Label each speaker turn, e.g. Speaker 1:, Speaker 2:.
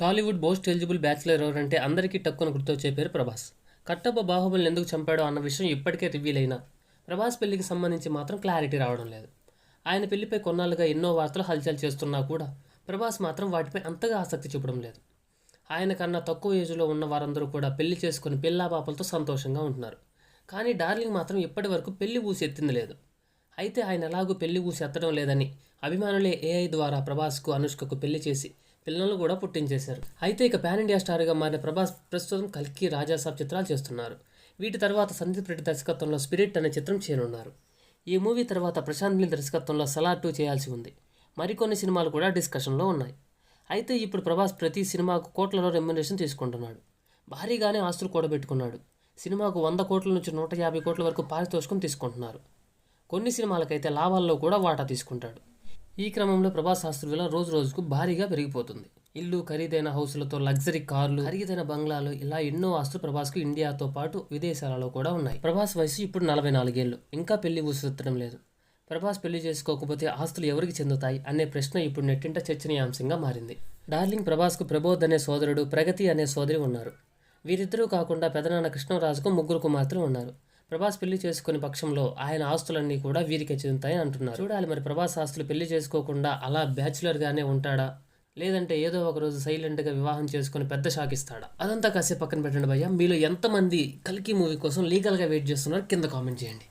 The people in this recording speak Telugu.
Speaker 1: టాలీవుడ్ మోస్ట్ ఎలిజిబుల్ బ్యాచ్లర్ ఎవరంటే అందరికీ టక్కున గుర్తొచ్చే పేరు ప్రభాస్. కట్టప్ప బాహుబలిని ఎందుకు చంపాడో అన్న విషయం ఇప్పటికే రివీల్ అయినా ప్రభాస్ పెళ్ళికి సంబంధించి మాత్రం క్లారిటీ రావడం లేదు. ఆయన పెళ్ళిపై కొన్నాళ్ళుగా ఎన్నో వార్తలు హల్చల్ చేస్తున్నా కూడా ప్రభాస్ మాత్రం వాటిపై అంతగా ఆసక్తి చూపడం లేదు. ఆయన కన్నా తక్కువ ఏజ్లో ఉన్న వారందరూ కూడా పెళ్ళి చేసుకుని పిల్లా పాపలతో సంతోషంగా ఉంటున్నారు. కానీ డార్లింగ్ మాత్రం ఇప్పటి వరకు పెళ్ళి ఊసి ఎత్తింది లేదు. అయితే ఆయన ఎలాగూ పెళ్ళి ఊసి ఎత్తడం లేదని అభిమానులే ఏఐ ద్వారా ప్రభాస్కు అనుష్కకు పెళ్ళి చేసి పిల్లలను కూడా పుట్టించేశారు. అయితే ఇక పాన్ ఇండియా స్టార్గా మారిన ప్రభాస్ ప్రస్తుతం కల్కి రాజాసాబ్ చిత్రాలు చేస్తున్నారు. వీటి తర్వాత సందీప్ రెడ్డి దర్శకత్వంలో స్పిరిట్ అనే చిత్రం చేయనున్నారు ఈ మూవీ తర్వాత ప్రశాంత్ నీల్ దర్శకత్వంలో సలార్ టూ చేయాల్సి ఉంది. మరికొన్ని సినిమాలు కూడా డిస్కషన్లో ఉన్నాయి. అయితే ఇప్పుడు ప్రభాస్ ప్రతి సినిమాకు కోట్లలో రెమ్యునరేషన్ తీసుకుంటున్నాడు. భారీగానే ఆస్తులు కూడబెట్టుకున్నాడు. సినిమాకు వంద కోట్ల నుంచి నూట యాభై కోట్ల వరకు పారితోషికం తీసుకుంటున్నారు. కొన్ని సినిమాలకైతే లాభాల్లో కూడా వాటా తీసుకుంటాడు. ఈ క్రమంలో ప్రభాస్ శాస్త్రి విలువ రోజు రోజుకు భారీగా పెరిగిపోతుంది. ఇల్లు ఖరీదైన హౌసులతో లగ్జరీ కార్లు ఖరీదైన బంగ్లాలు ఇలా ఎన్నో ఆస్తులు ప్రభాస్కు ఇండియాతో పాటు విదేశాలలో కూడా ఉన్నాయి. ప్రభాస్ వయసు ఇప్పుడు నలభై నాలుగేళ్ళు ఇంకా పెళ్ళి ఊసెత్తడం లేదు. ప్రభాస్ పెళ్ళి చేసుకోకపోతే ఆస్తులు ఎవరికి చెందుతాయి అనే ప్రశ్న ఇప్పుడు నెట్టింట చర్చనీయాంశంగా మారింది. డార్లింగ్ ప్రభాస్కు ప్రబోధ్ అనే సోదరుడు ప్రగతి అనే సోదరి ఉన్నారు. వీరిద్దరూ కాకుండా పెదనాన్న కృష్ణరాజుకు ముగ్గురు కుమార్తెలు ఉన్నారు. ప్రభాస్ పెళ్ళి చేసుకునే పక్షంలో ఆయన ఆస్తులన్నీ కూడా వీరికే చెందుతాయని అంటున్నారు. చూడాలి మరి ప్రభాస్ ఆస్తులు పెళ్ళి చేసుకోకుండా అలా బ్యాచులర్గానే ఉంటాడా? లేదంటే ఏదో ఒక రోజు సైలెంట్గా వివాహం చేసుకుని పెద్ద షాక్ ఇస్తాడా? అదంతా కాసేపు పక్కన పెట్టండి భయ్య. మీలో ఎంతమంది కల్కి మూవీ కోసం లీగల్గా వెయిట్ చేస్తున్నారు కింద కామెంట్ చేయండి.